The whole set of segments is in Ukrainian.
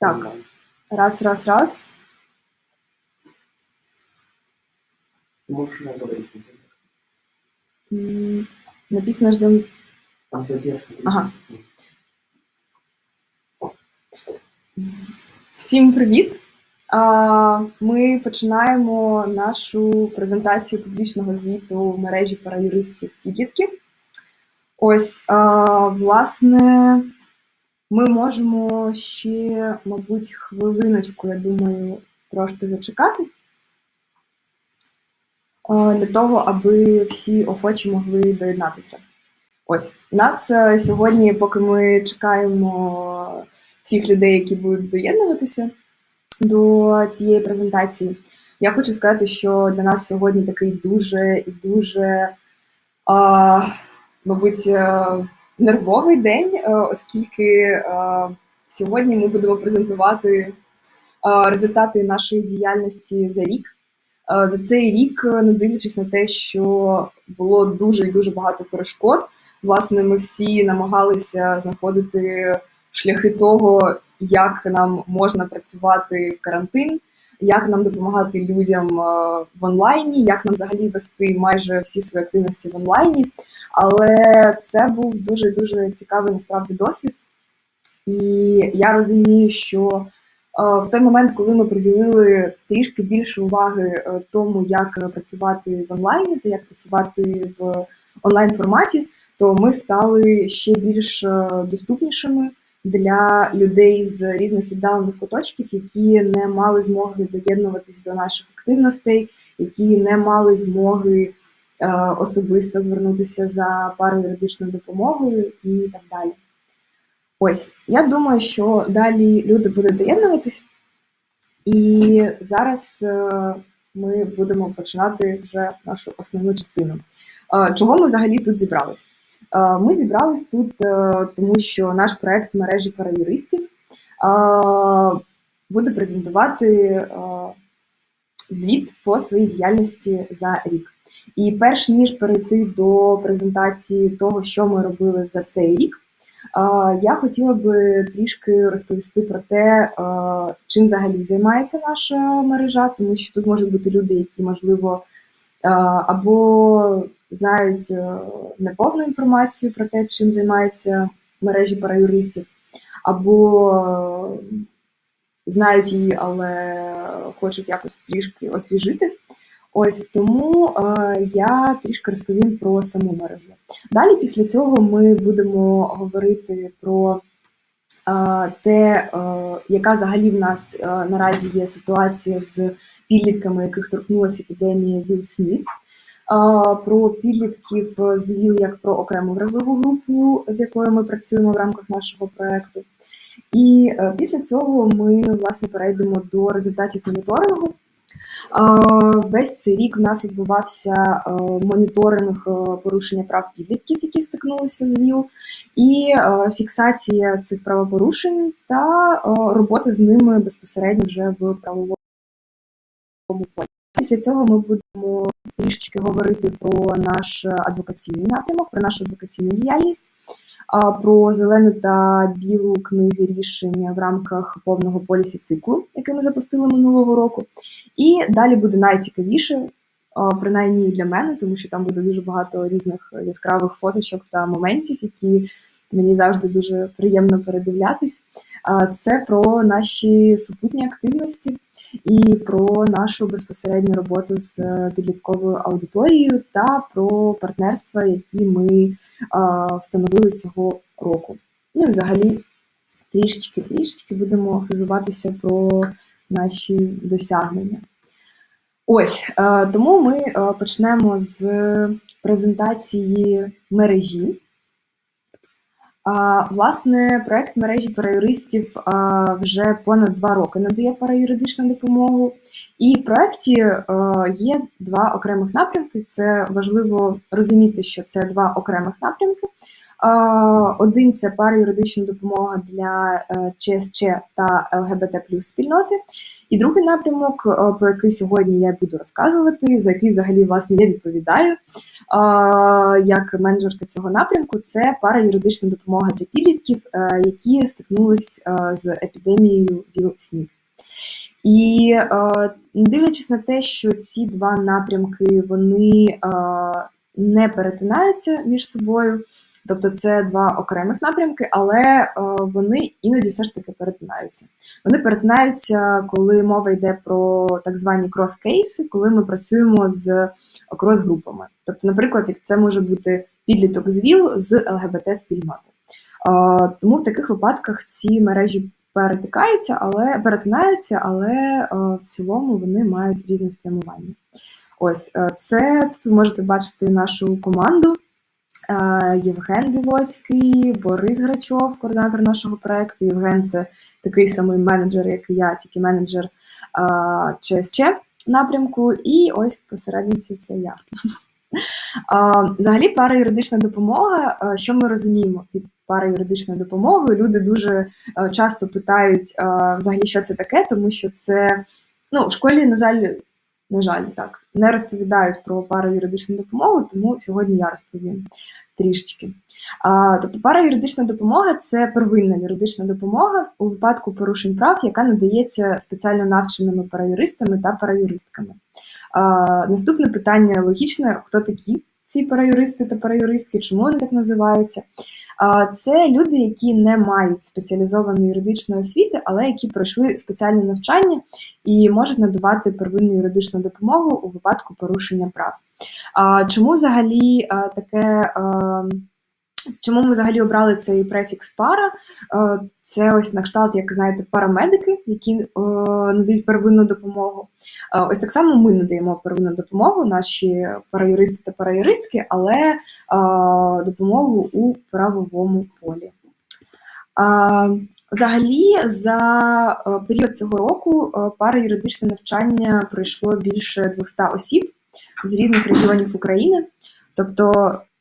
Так, раз, раз, раз. Можешь на говорить. Написано ждем. Там задержка. Ага. Всім привіт! Ми починаємо нашу презентацію публічного звіту в мережі параюристів підлітків. Ось, власне, ми можемо ще, мабуть, хвилиночку, я думаю, трошки зачекати. Для того, аби всі охочі могли доєднатися. Ось у нас е, сьогодні, поки ми чекаємо всіх людей, які будуть доєднуватися до цієї презентації, я хочу сказати, що для нас сьогодні такий дуже і дуже, мабуть, е, нервовий день, е, оскільки е, сьогодні ми будемо презентувати е, результати нашої діяльності за рік. За цей рік, не дивлячись на те, що було дуже і дуже багато перешкод, власне, ми всі намагалися знаходити шляхи того, як нам можна працювати в карантин, як нам допомагати людям в онлайні, як нам взагалі вести майже всі свої активності в онлайні. Але це був дуже дуже цікавий насправді досвід. І я розумію, що е, в той момент, коли ми приділили трішки більше уваги е, тому, як працювати в онлайні та як працювати в онлайн форматі, то ми стали ще більш е, доступнішими для людей з різних віддалених куточків, які не мали змоги доєднуватись до наших активностей, які не мали змоги особисто звернутися за пароюридичною допомогою і так далі. Ось, я думаю, що далі люди будуть доєднуватись, і зараз е, ми будемо починати вже нашу основну частину. Е, Чого ми взагалі тут зібрались? Е, Ми зібрались тут, е, тому що наш проект мережі параюристів е, буде презентувати е, звіт по своїй діяльності за рік. І перш ніж перейти до презентації того, що ми робили за цей рік, я хотіла би трішки розповісти про те, чим взагалі займається наша мережа, тому що тут можуть бути люди, які, можливо, або знають е, неповну інформацію про те, чим займається мережі параюристів, або е, знають її, але хочуть якось трішки освіжити. Ось тому е, я трішки розповім про саму мережу. Далі, після цього, ми будемо говорити про е, те, е, яка взагалі в нас наразі є ситуація з підлітками, яких торкнулася епідемія ВІЛ-СНІД, е, про підлітків з ВІЛ як про окрему вразливу групу, з якою ми працюємо в рамках нашого проекту. І після цього ми власне перейдемо до результатів моніторингу. Весь цей рік в нас відбувався е, моніторинг е, порушення прав підлітків, які стикнулися з ВІЛ, і е, фіксація цих правопорушень та робота з ними безпосередньо вже в правовому полі. Після цього ми будемо трішечки говорити про наш адвокаційний напрямок, про нашу адвокаційну діяльність, про зелену та білу книги рішення в рамках повного полісі циклу, який ми запустили минулого року. І далі буде найцікавіше, принаймні для мене, тому що там буде дуже багато різних яскравих фоточок та моментів, які мені завжди дуже приємно передивлятись. Це про наші супутні активності і про нашу безпосередню роботу з е, підлітковою аудиторією та про партнерства, які ми встановили цього року. Ну і взагалі трішечки трішечки будемо хизуватися про наші досягнення. Ось е, тому ми е, почнемо з презентації мережі. Власне, проект мережі параюристів вже понад два роки надає параюридичну допомогу. І в проєкті е, є два окремих напрямки. Це важливо розуміти, що це два окремих напрямки. Один це параюридична допомога для е, ЧСЧ та ЛГБТ плюс спільноти, І другий напрямок, е, про який сьогодні я буду розказувати, за який взагалі власне я відповідаю як менеджерка цього напрямку, це параюридична допомога для підлітків, е, які стикнулись е, з епідемією ВІЛ-СНІД. І е, дивлячись на те, що ці два напрямки вони не перетинаються між собою, тобто це два окремих напрямки, але е, вони іноді все ж таки перетинаються. Вони перетинаються, коли мова йде про так звані крос-кейси, коли ми працюємо з крос-групами. Тобто, наприклад, це може бути підліток з ВІЛ з ЛГБТ-спільноти. Е, Тому в таких випадках ці мережі перетикаються, але перетинаються, але е, в цілому вони мають різне спрямування. Ось це тут ви можете бачити нашу команду. Е, Євген Білоцький, Борис Грачов, координатор нашого проекту. Євген це такий самий менеджер, як і я, тільки менеджер е, ЧСЧ напрямку. І ось посередниці це я. А, Взагалі, параюридична допомога. е, Що ми розуміємо під параюридичною допомогою? Люди дуже е, часто питають е, взагалі, що це таке, тому що це ну, в школі, на жаль, на жаль, так не розповідають про параюридичну допомогу, тому сьогодні я розповім трішечки. А, Тобто, параюридична допомога це первинна юридична допомога у випадку порушень прав, яка надається спеціально навченими параюристами та параюристками. А, Наступне питання логічне: хто такі ці параюристи та параюристки, чому вони так називаються? Це люди, які не мають спеціалізованої юридичної освіти, але які пройшли спеціальне навчання і можуть надавати первинну юридичну допомогу у випадку порушення прав. Чому взагалі таке? Чому ми взагалі обрали цей префікс пара? Е, Це ось на кшталт, як знаєте, парамедики, які е, надають первинну допомогу. Е, Ось так само ми надаємо первинну допомогу, наші параюристи та параюристки, але допомогу у правовому полі. Взагалі, за період цього року е, параюридичне навчання пройшло більше 200 осіб з різних регіонів України. Тобто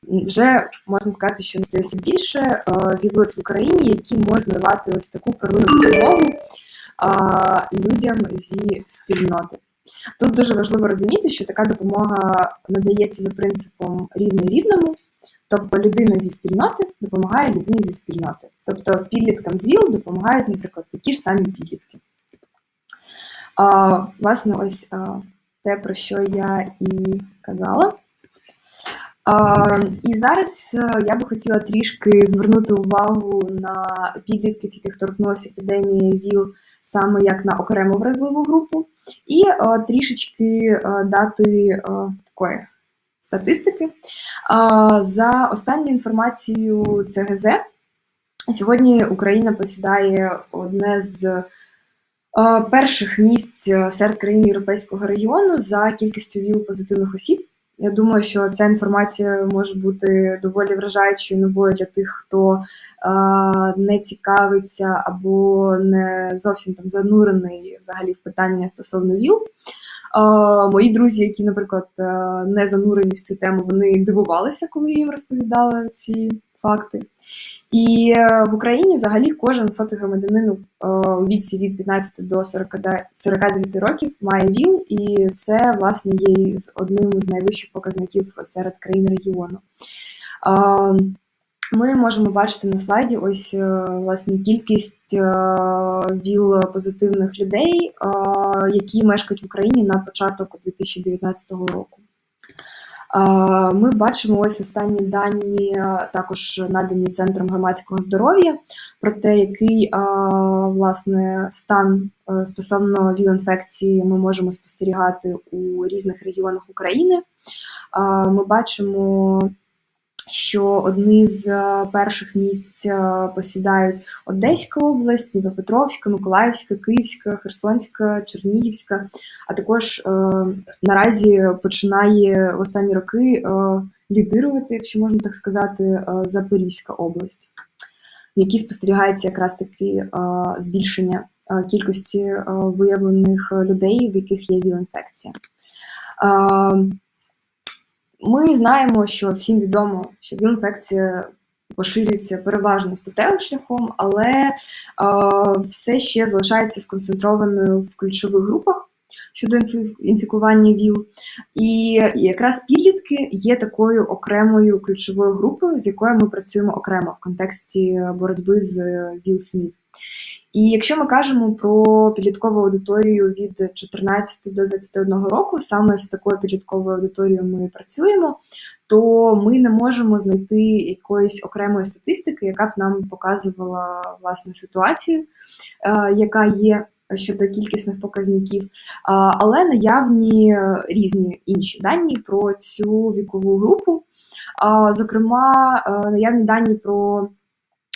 вже можна сказати, що на більше е, з'явилось в Україні, які можуть надавати ось таку первинну допомогу людям зі спільноти. Тут дуже важливо розуміти, що така допомога надається за принципом рівний рівному, тобто людина зі спільноти допомагає людині зі спільноти. Тобто підліткам з ВІЛ допомагають, наприклад, такі ж самі підлітки. А, Власне, ось а, те, про що я і казала. І зараз е, я би хотіла трішки звернути увагу на підлітків, яких торкнулася епідемія ВІЛ саме як на окрему вразливу групу, і е, трішечки е, дати такої статистики. За останньою інформацією ЦГЗ, сьогодні Україна посідає одне з перших місць серед країн Європейського регіону за кількістю ВІЛ-позитивних осіб. Я думаю, що ця інформація може бути доволі вражаючою новою для тих, хто е, не цікавиться або не зовсім там занурений взагалі в питання стосовно ВІЛ. Е, мої друзі, які, наприклад, не занурені в цю тему, вони дивувалися, коли їм розповідала ці факти. І е, в Україні взагалі кожен сотий громадянин е, у віці від 15 до 49 років має ВІЛ, і це власне є одним з найвищих показників серед країн регіону. Ми можемо бачити на слайді ось е, власне кількість ВІЛ-позитивних людей, які мешкають в Україні на початок 2019 року. Ми бачимо ось останні дані, також надані Центром громадського здоров'я, про те, який власне стан е, стосовно ВІЛ-інфекції ми можемо спостерігати у різних регіонах України. Ми бачимо, що одні з перших місць посідають Одеська область, Дніпропетровська, Миколаївська, Київська, Херсонська, Чернігівська. А також е, наразі починає в останні роки е, лідирувати, якщо можна так сказати, е, Запорізька область, в якій спостерігається якраз таки е, збільшення е, кількості е, виявлених людей, в яких є ВІЛ-інфекція. Е, ми знаємо, що всім відомо, що ВІЛ-інфекція поширюється переважно статевим шляхом, але е, все ще залишається сконцентрованою в ключових групах щодо інфікування ВІЛ. І якраз підлітки є такою окремою ключовою групою, з якою ми працюємо окремо в контексті боротьби з ВІЛ-СНІД. І якщо ми кажемо про підліткову аудиторію від 14 до 21 року, саме з такою підлітковою аудиторією ми працюємо, то ми не можемо знайти якоїсь окремої статистики, яка б нам показувала власне ситуацію, е, яка є щодо кількісних показників, але наявні е, різні інші дані про цю вікову групу. Зокрема, е, наявні дані про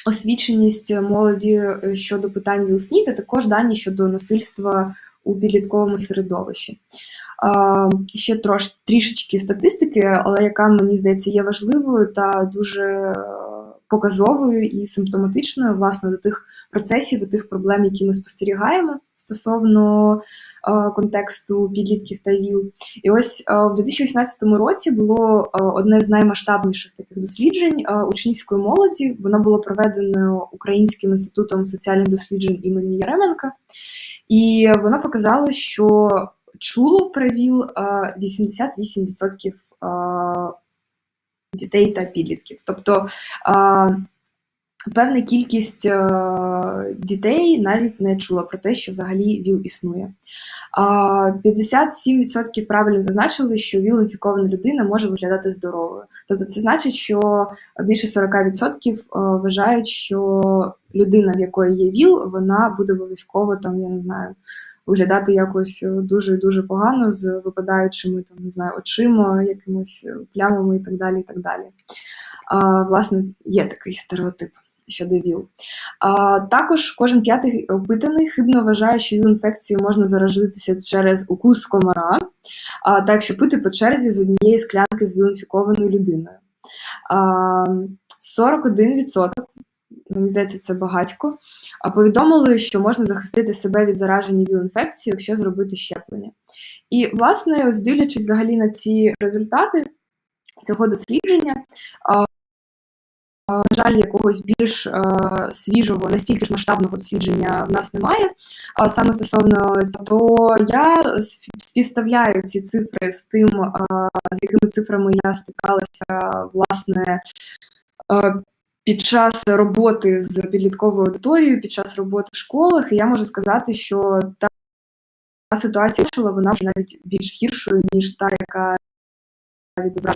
освіченість молоді е, щодо питань ВІЛ-СНІД, а також дані щодо насильства у підлітковому середовищі. Ще трош, трішечки статистики, але яка мені здається є важливою та дуже е, показовою і симптоматичною власне до тих процесів, до тих проблем, які ми спостерігаємо стосовно е, контексту підлітків та ВІЛ. І ось е, в 2018 році було е, одне з наймасштабніших таких досліджень е, учнівської молоді. Воно було проведено Українським інститутом соціальних досліджень імені Яременка, і воно показало, що чуло про ВІЛ е, 88% е, дітей та підлітків. Тобто е, певна кількість е, дітей навіть не чула про те, що взагалі ВІЛ існує. А 57% правильно зазначили, що ВІЛ-інфікована людина може виглядати здоровою. Тобто це значить, що більше 40% е, вважають, що людина, в якої є ВІЛ, вона буде обов'язково там, я не знаю, виглядати якось дуже дуже погано з випадаючими там, не знаю, очима, якимось плямами і так далі. І так далі. А, власне, є такий стереотип щодо ВІЛ. А, також кожен п'ятий опитаний хибно вважає, що ВІЛ-інфекцією можна заразитися через укус комара, а, так що пити по черзі з однієї склянки з ВІЛ-інфікованою людиною. А, 41%, мені здається, це багатько, повідомили, що можна захистити себе від зараження ВІЛ-інфекцією, якщо зробити щеплення. І, власне, дивлячись взагалі на ці результати цього дослідження, на жаль, якогось більш е, свіжого, настільки ж масштабного дослідження в нас немає. Саме стосовно цього, то я співставляю ці цифри з тим, з якими цифрами я стикалася власне е, під час роботи з підлітковою аудиторією, під час роботи в школах, і я можу сказати, що та ситуація вона навіть більш гіршою, ніж та, яка відображена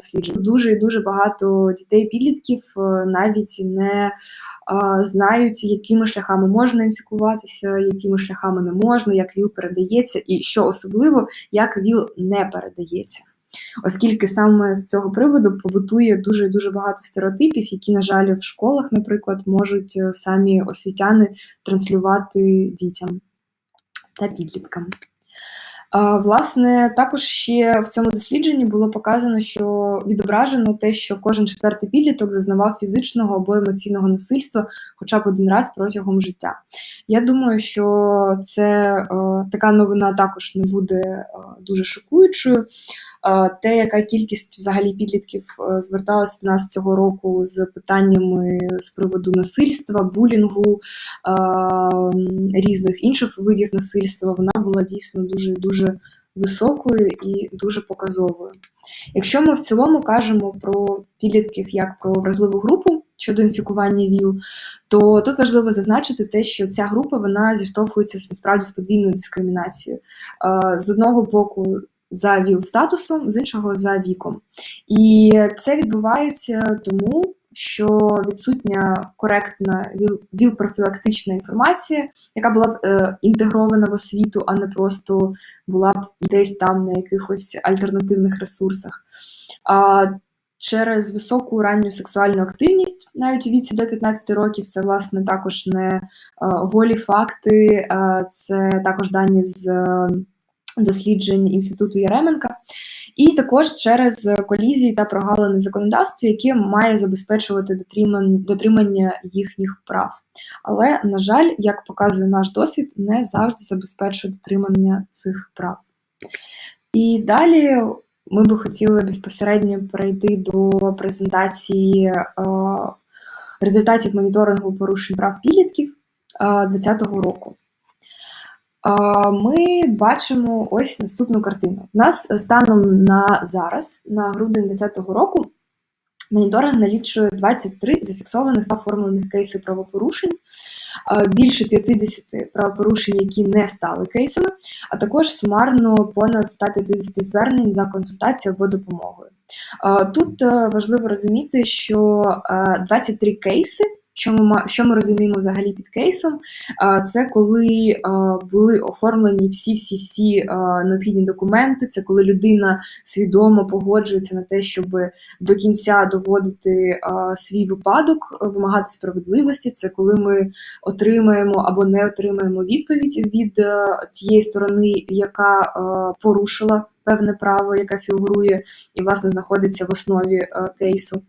досліджень. Дуже і дуже багато дітей, підлітків е, навіть не е, знають, якими шляхами можна інфікуватися, якими шляхами не можна, як ВІЛ передається, і що особливо, як ВІЛ не передається. Оскільки саме з цього приводу побутує дуже дуже багато стереотипів, які, на жаль, в школах, наприклад, можуть е, самі освітяни транслювати дітям та підліткам. Власне, також ще в цьому дослідженні було показано, що відображено те, що кожен четвертий підліток зазнавав фізичного або емоційного насильства хоча б один раз протягом життя. Я думаю, що це е, така новина також не буде е, дуже шокуючою. Е, Те, яка кількість взагалі підлітків е, зверталася до нас цього року з питаннями з приводу насильства, булінгу, е, різних інших видів насильства, вона була дійсно дуже дуже високою і дуже показовою. Якщо ми в цілому кажемо про підлітків як про вразливу групу щодо інфікування ВІЛ, то тут важливо зазначити те, що ця група вона зіштовхується насправді з подвійною дискримінацією. З одного боку, за ВІЛ-статусом, з іншого за віком. І це відбувається тому, що відсутня коректна ВІЛ- ВІЛ-профілактична інформація, яка була б е, інтегрована в освіту, а не просто була б десь там на якихось альтернативних ресурсах. А через високу ранню сексуальну активність, навіть у віці до 15 років, це власне також не е, голі факти, е, це також дані з досліджень інституту Яременка. І також через колізії та прогалини в законодавстві, яке має забезпечувати дотримання, їхніх прав. Але, на жаль, як показує наш досвід, не завжди забезпечує дотримання цих прав. І далі ми би хотіли безпосередньо перейти до презентації е, результатів моніторингу порушень прав підлітків 2020 року. Е, Ми бачимо ось наступну картину. У нас станом на зараз, на грудень 2020 року, моніторинг налічує 23 зафіксованих та оформлених кейси правопорушень, е, більше 50 правопорушень, які не стали кейсами, а також сумарно понад 150 звернень за консультацією або допомогою. Е, Тут е, важливо розуміти, що е, 23 кейси. Що ми, що ми розуміємо взагалі під кейсом? Це коли були оформлені всі-всі-всі необхідні документи. Це коли людина свідомо погоджується на те, щоб до кінця доводити свій випадок, вимагати справедливості. Це коли ми отримаємо або не отримаємо відповідь від е, тієї сторони, яка е, порушила певне право, яке фігурує і власне знаходиться в основі е, кейсу.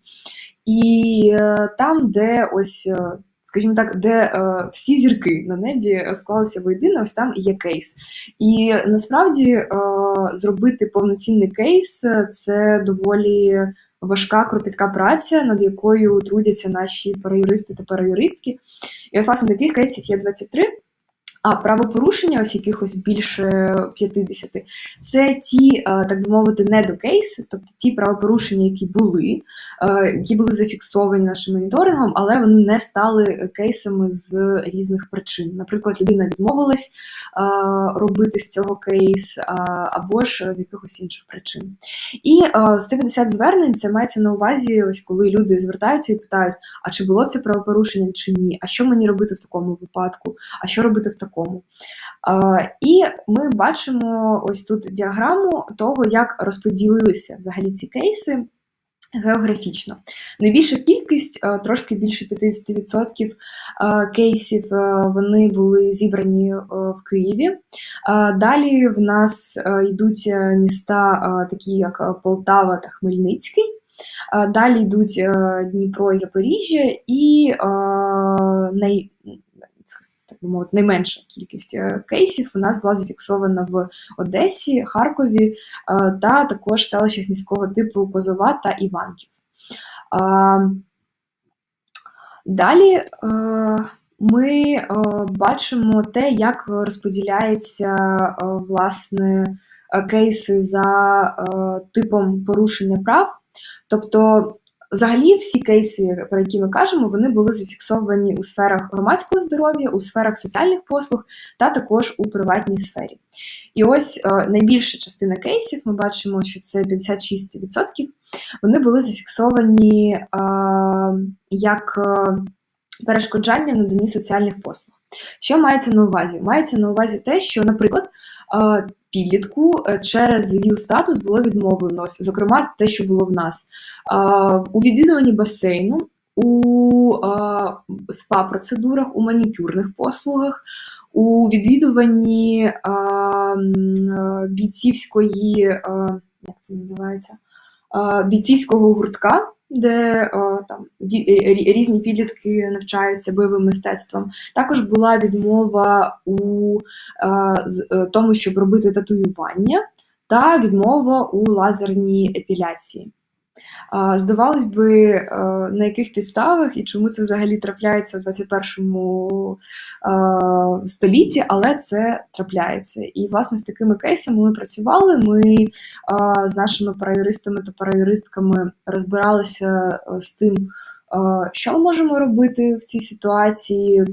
І е, там, де ось, е, скажімо так, де е, всі зірки на небі склалися воєдино, ось там є кейс. І насправді е, зробити повноцінний кейс це доволі важка кропітка праця, над якою трудяться наші параюристи та параюристки. І ось власне таких кейсів є 23. А правопорушення, ось якихось більше 50, це ті, е, так би мовити, недокейси, тобто ті правопорушення, які були, е, які були зафіксовані нашим моніторингом, але вони не стали кейсами з різних причин. Наприклад, людина відмовилась е, робити з цього кейс, або ж з якихось інших причин. І е, 150 звернень це мається на увазі, ось коли люди звертаються і питають, а чи було це правопорушенням чи ні, а що мені робити в такому випадку, а що робити в такому. Е, І ми бачимо ось тут діаграму того, як розподілилися взагалі ці кейси. Географічно. Найбільша кількість, е, трошки більше 50% е, кейсів, е, вони були зібрані в Києві. Далі в нас йдуть міста, такі як Полтава та Хмельницький. Далі йдуть Дніпро і Запоріжжя, і так би мовити, найменша кількість е, кейсів у нас була зафіксована в Одесі, Харкові е, та також селищах міського типу Козова та Іванків. Далі е, ми бачимо те, як розподіляються е, власне кейси за типом порушення прав. Тобто, взагалі, всі кейси, про які ми кажемо, вони були зафіксовані у сферах громадського здоров'я, у сферах соціальних послуг та також у приватній сфері. І ось е, найбільша частина кейсів, ми бачимо, що це 56%, вони були зафіксовані е, як е, перешкоджання в наданні соціальних послуг. Що мається на увазі? Мається на увазі те, що, наприклад, е, підлітку е, через ВІЛ статус було відмовлено, зокрема, те, що було в нас. У відвідуванні басейну, у спа-процедурах, у манікюрних послугах, у відвідуванні бійцівської, як це називається, бійцівського гуртка, де о, там ді- е, різні підлітки навчаються бойовим мистецтвам. Також була відмова у е, е, тому, щоб робити татуювання, та відмова у лазерній епіляції. Здавалось би, е, на яких підставах і чому це взагалі трапляється в 21 е, столітті, але це трапляється. І, власне, з такими кейсами ми працювали. Ми е, з нашими параюристами та параюристками розбиралися з тим, що ми можемо робити в цій ситуації, е,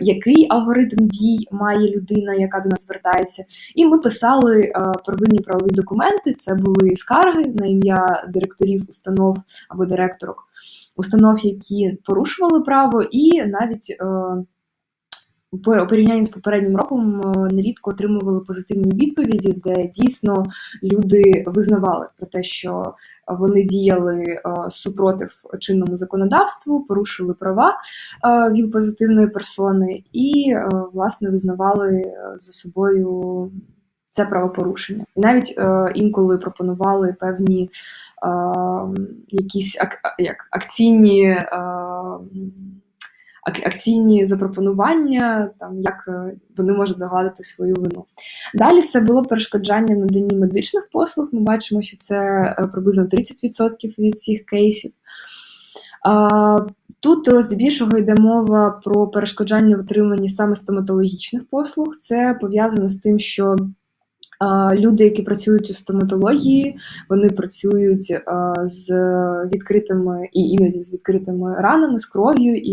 який алгоритм дій має людина, яка до нас звертається. І ми писали е, первинні правові документи. Це були скарги на ім'я директорів установ або директорок установ, які порушували право, і навіть. У порівнянні з попереднім роком е, нерідко отримували позитивні відповіді, де дійсно люди визнавали про те, що вони діяли е, супротив чинному законодавству, порушили права е, віл-позитивної персони, і власне визнавали за собою це правопорушення. І навіть е, інколи пропонували певні е, якісь ак, як, акційні. Е, акційні запропонування, там як е, вони можуть загладити свою вину. Далі це було перешкоджання в наданні медичних послуг. Ми бачимо, що це е, приблизно 30% від всіх кейсів. Тут е, здебільшого йде мова про перешкоджання в отриманні саме стоматологічних послуг. Це пов'язано з тим, що люди, які працюють у стоматології, вони працюють з відкритими і іноді з відкритими ранами, з кров'ю, і